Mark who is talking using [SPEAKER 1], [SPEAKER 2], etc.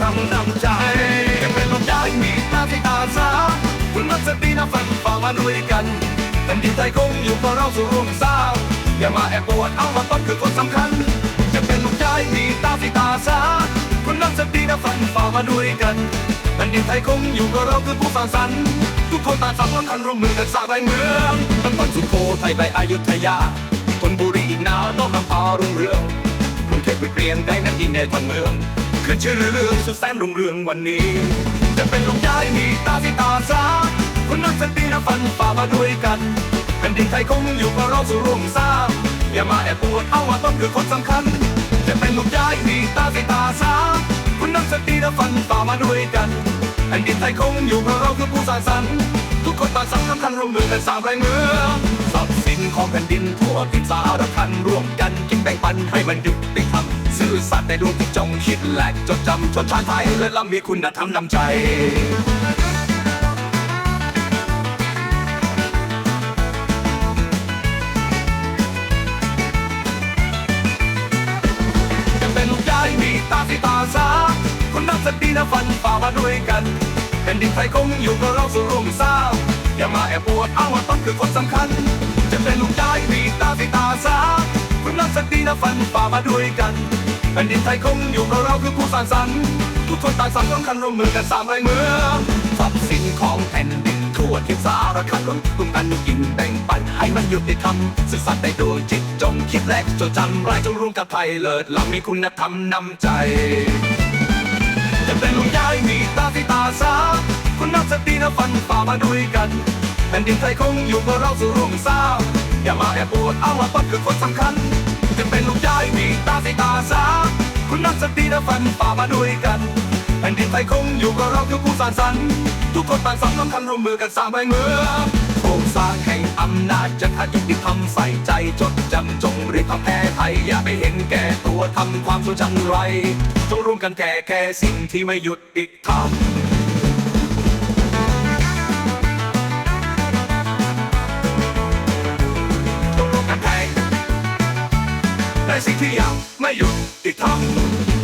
[SPEAKER 1] ทำน้ำใจจะเป็นลมยายมีตาที่ตาสาคุณนักสตินะฟันฝ่ามาด้วยกันแผ่นดินไทยคงอยู่เพราะเราสู่ร่วมสร้างอย่ามาแอบปวดเอามาต้นคือคนสำคัญ จะเป็นลมยายมีตาที่ตาสาคุณนักสตินะฟันฝ่ามาด้วยกันแผ่นดินไทยคงอยู่เพราะเราคือผู้สร้างสรรค์ทุกคนต่างสามัคคีร่วมมือกันสร้างใบเมืองตั้งแต่สุโขทัยไปอยุธยาธนบุรีอีกนาต้องนำพารุ่งเรืองกรุงเทพไปเปลี่ยนได้นาทีในทั้งเมือง ขึ้นชื่อเรื่องสุดแสนรุ่งเรืองวันนี้ จะเป็นลูกยายมีตาที่ตาสาคนนักสตินะฟันฝ่ามาด้วยกันแผ่นดินไทยคงอยู่เพราะเราสู่ร่วมสร้างอย่ามาแอบปวดเอาว่าต้นคือคนสำคัญ จะเป็นลูกยายมีตาที่ตาสาคนนักสตินะฟันฝ่ามาด้วยกันแผ่นดินไทยคงอยู่เพราะเราคือผู้สร้างสรรค์ทุกคนต่างสำคัญร่วมมือกันสร้างแรงเมืองทรัพย์สินของแผ่นดินทั่วทิศสารพันร่วมกันกินแบ่งปันให้มันยุติ ธรรมซื่อสัตย์ในดวงที่จงคิดและจดจำชนชาติไทยและล้ำมีคุณธรรมนำใจจะเป็นลูกยายมีตาสีตาสาคนนักสตินะฟันฝ่ามาด้วยกันแผ่นดินไทยคงอยู่กับเราสู่ร่วมสร้างอย่ามาแอบปวดเอาว่าต้นคือคนสำคัญ จะเป็นลูกยายมีตาสีตาสาคนนักสตินะฟันฝ่ามาด้วยกัน แผ่นดินไทยคงอยู่กับเราคือผู้สร้างสรรค์ทุกคนต่างสำคัญร่วมมือกันสางไรเมืองทรัพย์สินของแผ่นดินทั่วทิศสารคันร่วมกลุ่มกันกินแบ่งปันให้มันยุติธรรมสื่อสัตย์ในดวงจิตจงคิดและจดจำไรจงร่วมกับไทยเลิศล้ำมีคุณธรรมนำใจจะเป็นลุงยายมีตาที่ตาสาคุณนักสตินะฟันฝ่ามาด้วยกันแผ่นดินไทยคงอยู่กับเราสู่ร่วมสร้างอย่ามาแอบปวดเอาว่าต้นคือคนสำคัญักสตินะฟันฝ่ามาด้วยกันแผ่นดินไทยคงอยู่กับเราคือผู้สางสรรค์ทุกคนต่างสำคัญร่วมมือกันสร้างใบเมืองโครงสร้างแห่งอำนาจจะทัดยุติธรรมใส่ใจจดจำจงรีบทำแพ้ไทย อย่าไปเห็นแก่ตัวทำความชั่วจังไรจงร่วมกันแก้แค่สิ่งที่ไม่หยุดติดทำจงร่วมกันแก้ในสิ่งที่ยังไม่หยุดติดทำ